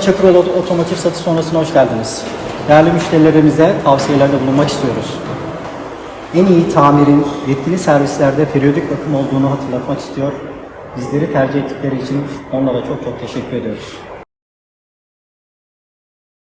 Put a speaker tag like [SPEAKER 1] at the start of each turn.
[SPEAKER 1] Çakıroğlu Otomotiv satış sonrasına hoş geldiniz. Değerli müşterilerimize tavsiyelerde bulunmak istiyoruz. En iyi tamirin yetkili servislerde periyodik bakım olduğunu hatırlatmak istiyor. Bizleri tercih ettikleri için onlara çok çok teşekkür ediyoruz.